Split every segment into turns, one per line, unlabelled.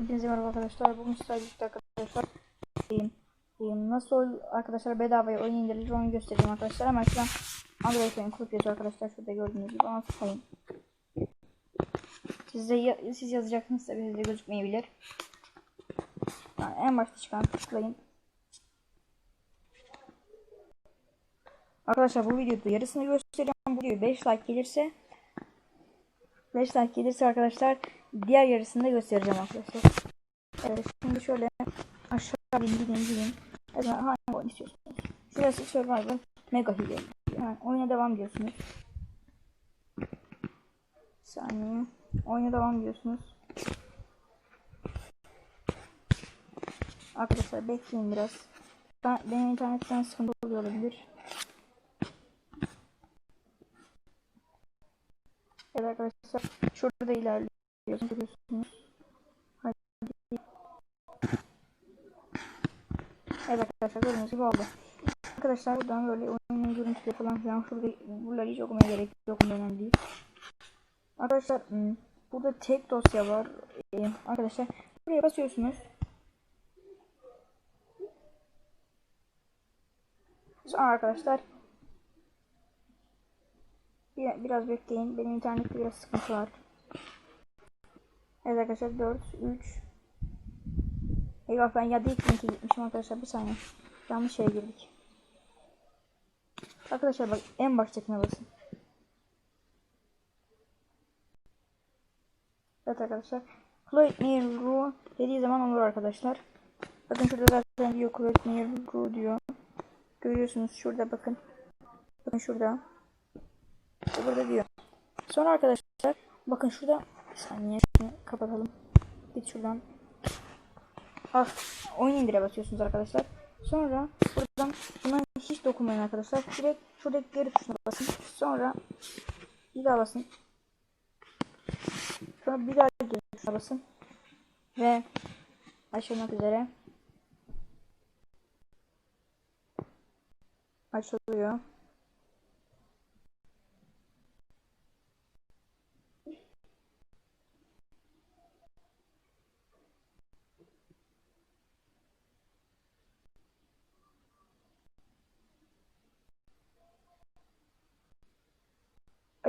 Hepinize merhaba arkadaşlar. Bugün sizlerle arkadaşlar nasıl arkadaşlar bedavaya oyun indirilir onu göstereyim arkadaşlar. Hemen şuradan Android oyun kurup yazıyor arkadaşlar. Şurada gördüğünüz gibi ama tıklayın. Size ya- siz yazacaksınız tabii sizde gözükmeyebilir. Yani en başta çıkan tıklayın. Arkadaşlar bu videoda yarısını göstereceğim. Bu video 5 like gelirse 5 like gelirse arkadaşlar diğer yarısını da göstereceğim arkadaşlar. Evet şimdi şöyle aşağı bin gidin gidin. Evet, hangi oyun istiyorsunuz? Şurası Survivor Mega Hile. Yani oyuna devam diyorsunuz. Saniye. Oyuna devam diyorsunuz. Arkadaşlar bekleyin biraz. Ben, benim internetten sıkıntı oluyor olabilir. Evet arkadaşlar şurada ilerliyorsunuz. Görüyorsunuz. Hadi. Evet arkadaşlar gördüğünüz gibi oldu. Arkadaşlar buradan böyle oyunun görüntüleri falan filan şurada buraları hiç okumaya gerek yok önemli değil. Arkadaşlar hmm, burada tek dosya var. Ee, arkadaşlar buraya basıyorsunuz. Sonra arkadaşlar bir, biraz bekleyin. Benim internette biraz sıkıntı var. Evet arkadaşlar 4, 3 Eyvah ben ya ilk linke gitmişim arkadaşlar bir saniye. Yanlış şeye girdik. Arkadaşlar bak en baştakine basın. Evet arkadaşlar. Chloe Near Ru dediği zaman olur arkadaşlar. Bakın şurada zaten diyor Chloe Near Ru diyor. Görüyorsunuz şurada bakın. Bakın şurada. İşte burada diyor. Sonra arkadaşlar bakın şurada bir saniye şunu kapatalım. Git şuradan. Ah, oyun indire basıyorsunuz arkadaşlar. Sonra buradan buna hiç dokunmayın arkadaşlar. Direkt şuradaki geri tuşuna basın. Sonra bir daha basın. Sonra bir daha geri tuşuna basın. Ve açılmak üzere. Açılıyor.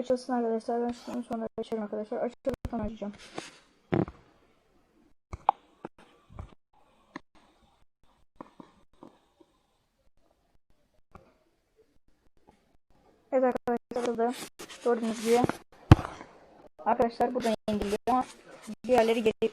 Açılsın arkadaşlar. Ben şunu sonra açarım arkadaşlar. Açılırsa sonra açacağım. Evet arkadaşlar burada gördüğünüz gibi arkadaşlar buradan indiriliyor ama diğerleri geri